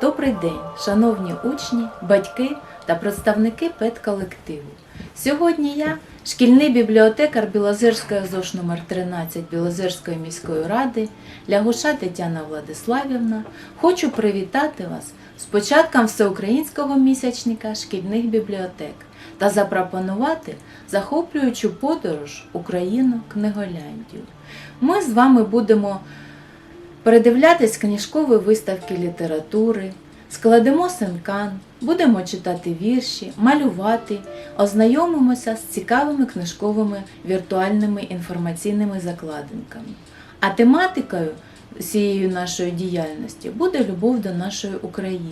Добрий день, шановні учні, батьки та представники педколективу. Сьогодні я, шкільний бібліотекар Білозерської ЗОШ номер 13 Білозерської міської ради, Лягуша Тетяна Владиславівна, хочу привітати вас з початком всеукраїнського місячника шкільних бібліотек та запропонувати захоплюючу подорож Україну книголяндію. Ми з вами будемо передивлятись книжкові виставки літератури, складемо синкан, будемо читати вірші, малювати, ознайомимося з цікавими книжковими віртуальними інформаційними закладинками. А тематикою всієї нашої діяльності буде любов до нашої України,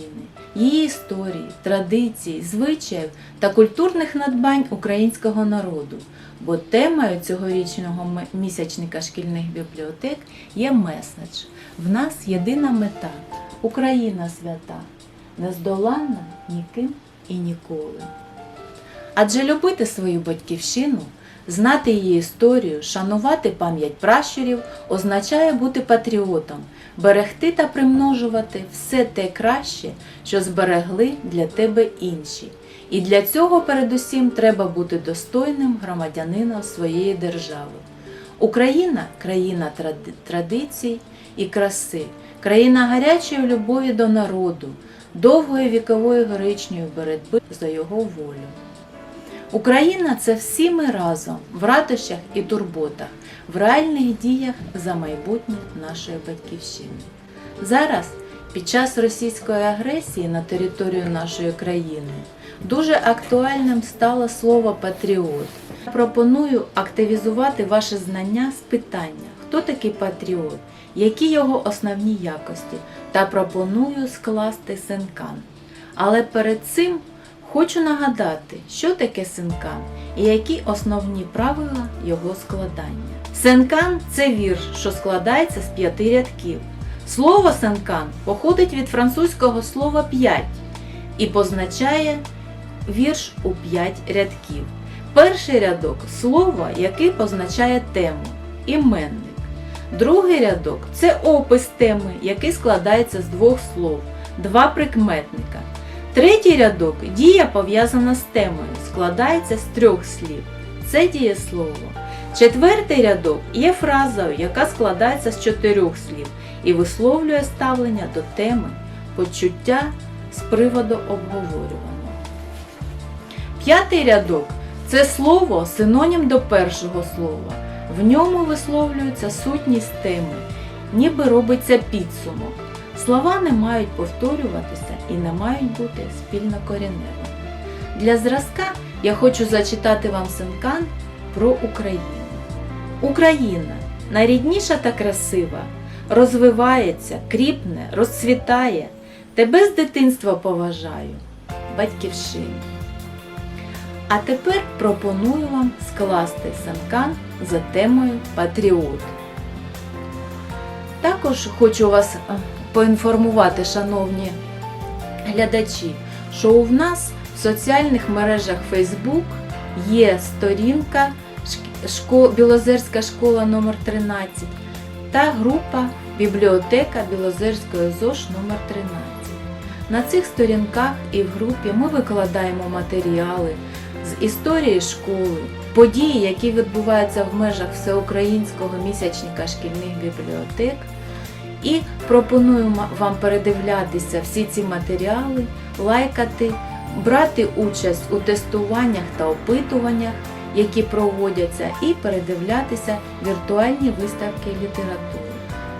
її історії, традицій, звичаїв та культурних надбань українського народу. Бо темою цьогорічного місячника шкільних бібліотек є меседж. В нас єдина мета Україна свята, нездоланна ніким і ніколи. Адже любити свою батьківщину, знати її історію, шанувати пам'ять пращурів означає бути патріотом, берегти та примножувати все те краще, що зберегли для тебе інші. І для цього передусім треба бути достойним громадянином своєї держави. Україна країна тради- традицій і краси, країна гарячої любові до народу, довгої вікової героїчної боротьби за його волю. Україна це всі ми разом в радощах і турботах, в реальних діях за майбутнє нашої батьківщини. Зараз, під час російської агресії на територію нашої країни, дуже актуальним стало слово патріот. Пропоную активізувати ваше знання з питання, хто такий патріот, які його основні якості, та пропоную скласти синкан. Але перед цим хочу нагадати, що таке синкан і які основні правила його складання. Сенкан це вірш, що складається з п'яти рядків. Слово сенкан походить від французького слова п'ять і позначає вірш у п'ять рядків. Перший рядок слово, який позначає тему іменник. Другий рядок це опис теми, який складається з двох слов, два прикметника. Третій рядок дія пов'язана з темою, складається з трьох слів. Це дієслово. Четвертий рядок є фразою, яка складається з чотирьох слів і висловлює ставлення до теми, почуття з приводу обговорюваного. П'ятий рядок це слово синонім до першого слова. В ньому висловлюється сутність теми, ніби робиться підсумок. Слова не мають повторюватися і не мають бути спільно кореневими. Для зразка я хочу зачитати вам синкан про Україну. Україна найрідніша та красива, розвивається, кріпне, розцвітає. Тебе з дитинства поважаю, батьківщину. А тепер пропоную вам скласти санкан за темою Патріот. Також хочу вас е, поінформувати, шановні глядачі, що у нас в соціальних мережах Facebook є сторінка Білозерська школа номер 13 та група Бібліотека Білозерської ЗОШ номер 13. На цих сторінках і в групі ми викладаємо матеріали з історії школи, події, які відбуваються в межах всеукраїнського місячника шкільних бібліотек. І пропонуємо вам передивлятися всі ці матеріали, лайкати, брати участь у тестуваннях та опитуваннях, які проводяться, і передивлятися віртуальні виставки літератури.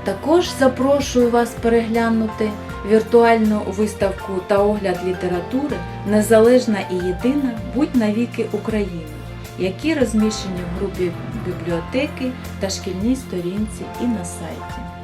Також запрошую вас переглянути віртуальну виставку та огляд літератури Незалежна і єдина Будь навіки України, які розміщені в групі бібліотеки та шкільній сторінці і на сайті.